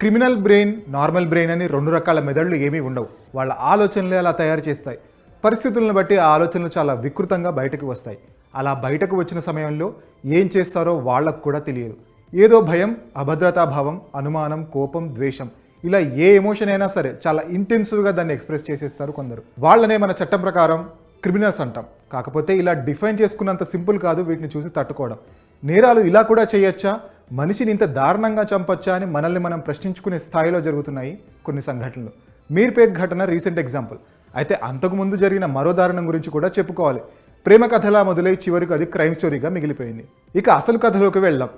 Criminal brain normal brain అని రెండు రకాల మెదళ్ళు ఏమీ ఉండవు. వాళ్ళ ఆలోచనలే అలా తయారు చేస్తాయి. పరిస్థితులను బట్టి ఆ ఆలోచనలు చాలా వికృతంగా బయటకు వస్తాయి. అలా బయటకు వచ్చిన సమయంలో ఏం చేస్తారో వాళ్ళకు కూడా తెలియదు. ఏదో భయం అభద్రతా భావం అనుమానం కోపం ద్వేషం. ఇలా ఏ ఎమోషన్ అయినా సరే చాలా ఇంటెన్సివ్గా దాన్ని ఎక్స్ప్రెస్ చేసేస్తారు కొందరు. వాళ్ళనే మన చట్టం ప్రకారం క్రిమినల్స్ అంటాం. కాకపోతే ఇలా డిఫైన్ చేసుకున్నంత సింపుల్ కాదు వీటిని చూసి తట్టుకోవడం. నేరాలు ఇలా కూడా చేయొచ్చా? మనిషిని ఇంత దారుణంగా చంపొచ్చా అని మనల్ని మనం ప్రశ్నించుకునే స్థాయిలో జరుగుతున్నాయి కొన్ని సంఘటనలు. మీర్పేట్ ఘటన రీసెంట్ ఎగ్జాంపుల్ అయితే అంతకుముందు జరిగిన మరో దారుణం గురించి కూడా చెప్పుకోవాలి. ప్రేమ కథలా మొదలై చివరికి అది క్రైమ్ స్టోరీగా మిగిలిపోయింది. ఇక అసలు కథలోకి వెళ్దాం.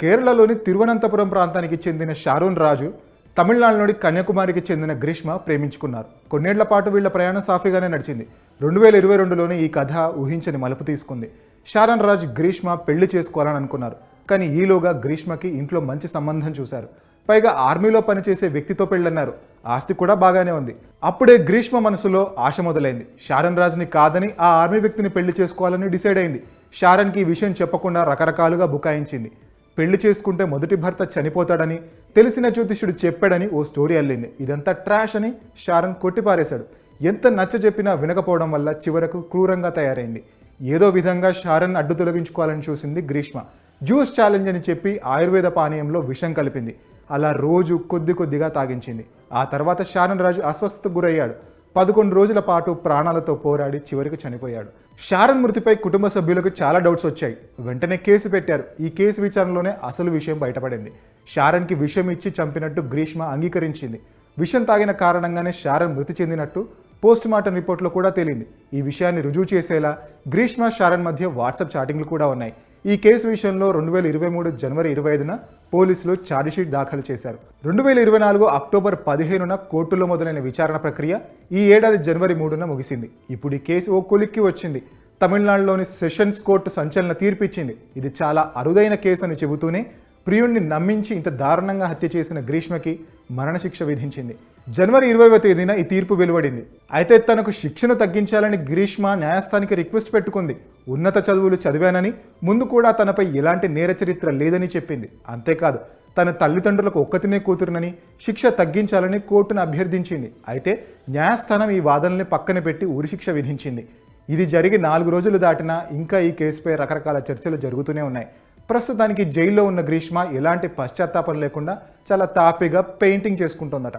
కేరళలోని తిరువనంతపురం ప్రాంతానికి చెందిన షారూన్ రాజు తమిళనాడులోని కన్యాకుమారికి చెందిన గ్రీష్మ ప్రేమించుకున్నారు. కొన్నేళ్ళ పాటు వీళ్ళ ప్రయాణం సాఫీగానే నడిచింది. రెండు వేల ఇరవై రెండులోనే ఈ కథ ఊహించని మలుపు తీసుకుంది. షారన్ రాజ్ గ్రీష్మ పెళ్ళి చేసుకోవాలని అనుకున్నారు. కానీ ఈలోగా గ్రీష్మకి ఇంట్లో మంచి సంబంధం చూశారు. పైగా ఆర్మీలో పనిచేసే వ్యక్తితో పెళ్ళన్నారు. ఆస్తి కూడా బాగానే ఉంది. అప్పుడే గ్రీష్మ మనసులో ఆశ మొదలైంది. షారన్ రాజ్ని కాదని ఆ ఆర్మీ వ్యక్తిని పెళ్ళి చేసుకోవాలని డిసైడ్ అయింది. షారన్కి ఈ విషయం చెప్పకుండా రకరకాలుగా బుకాయించింది. పెళ్ళి చేసుకుంటే మొదటి భర్త చనిపోతాడని తెలిసిన జ్యోతిష్యుడు చెప్పాడని ఓ స్టోరీ అల్లింది. ఇదంతా ట్రాష్ అని షారన్ కొట్టిపారేశాడు. ఎంత నచ్చ చెప్పినా వినకపోవడం వల్ల చివరకు క్రూరంగా తయారైంది. ఏదో విధంగా షారన్ అడ్డు తొలగించుకోవాలని చూసింది గ్రీష్మ. జ్యూస్ ఛాలెంజ్ అని చెప్పి ఆయుర్వేద పానీయంలో విషం కలిపింది. అలా రోజు కొద్ది కొద్దిగా తాగించింది. ఆ తర్వాత షారన్ రాజు అస్వస్థతకు గురయ్యాడు. పదకొండు రోజుల పాటు ప్రాణాలతో పోరాడి చివరికి చనిపోయాడు. షారన్ మృతిపై కుటుంబ సభ్యులకు చాలా డౌట్స్ వచ్చాయి. వెంటనే కేసు పెట్టారు. ఈ కేసు విచారణలోనే అసలు విషయం బయటపడింది. షారన్కి విషం ఇచ్చి చంపినట్టు గ్రీష్మ అంగీకరించింది. విషం తాగిన కారణంగానే షారన్ మృతి చెందినట్టు పోస్ట్ మార్టం రిపోర్ట్లో కూడా తేలింది. ఈ విషయాన్ని రుజువు చేసేలా గ్రీష్మ షారన్ మధ్య వాట్సాప్ చాటింగ్లు కూడా ఉన్నాయి. ఈ కేసు విషయంలో రెండు వేల ఇరవై మూడు జనవరి ఇరవై ఐదున పోలీసులు ఛార్జిషీట్ దాఖలు చేశారు. రెండు వేల ఇరవై నాలుగు అక్టోబర్ పదిహేనున కోర్టులో మొదలైన విచారణ ప్రక్రియ ఈ ఏడాది జనవరి మూడున ముగిసింది. ఇప్పుడు ఈ కేసు ఓ కొలిక్కి వచ్చింది. తమిళనాడులోని సెషన్స్ కోర్టు సంచలన తీర్పిచ్చింది. ఇది చాలా అరుదైన కేసు అని చెబుతూనే ప్రియుణ్ణి నమ్మించి ఇంత దారుణంగా హత్య చేసిన గ్రీష్మకి మరణశిక్ష విధించింది. జనవరి ఇరవైవ తేదీన ఈ తీర్పు వెలువడింది. అయితే తనకు శిక్షను తగ్గించాలని గ్రీష్మ న్యాయస్థానికి రిక్వెస్ట్ పెట్టుకుంది. ఉన్నత చదువులు చదివానని ముందు కూడా తనపై ఎలాంటి నేర చరిత్ర లేదని చెప్పింది. అంతేకాదు తన తల్లిదండ్రులకు ఒక్కతినే కూతురునని శిక్ష తగ్గించాలని కోర్టును అభ్యర్థించింది. అయితే న్యాయస్థానం ఈ వాదనల్ని పక్కన పెట్టి ఉరిశిక్ష విధించింది. ఇది జరిగి నాలుగు రోజులు దాటినా ఇంకా ఈ కేసుపై రకరకాల చర్చలు జరుగుతూనే ఉన్నాయి. ప్రస్తుతానికి జైల్లో ఉన్న గ్రీష్మ ఎలాంటి పశ్చాత్తాపం లేకుండా చాలా తాపిగా పెయింటింగ్ చేసుకుంటుందట.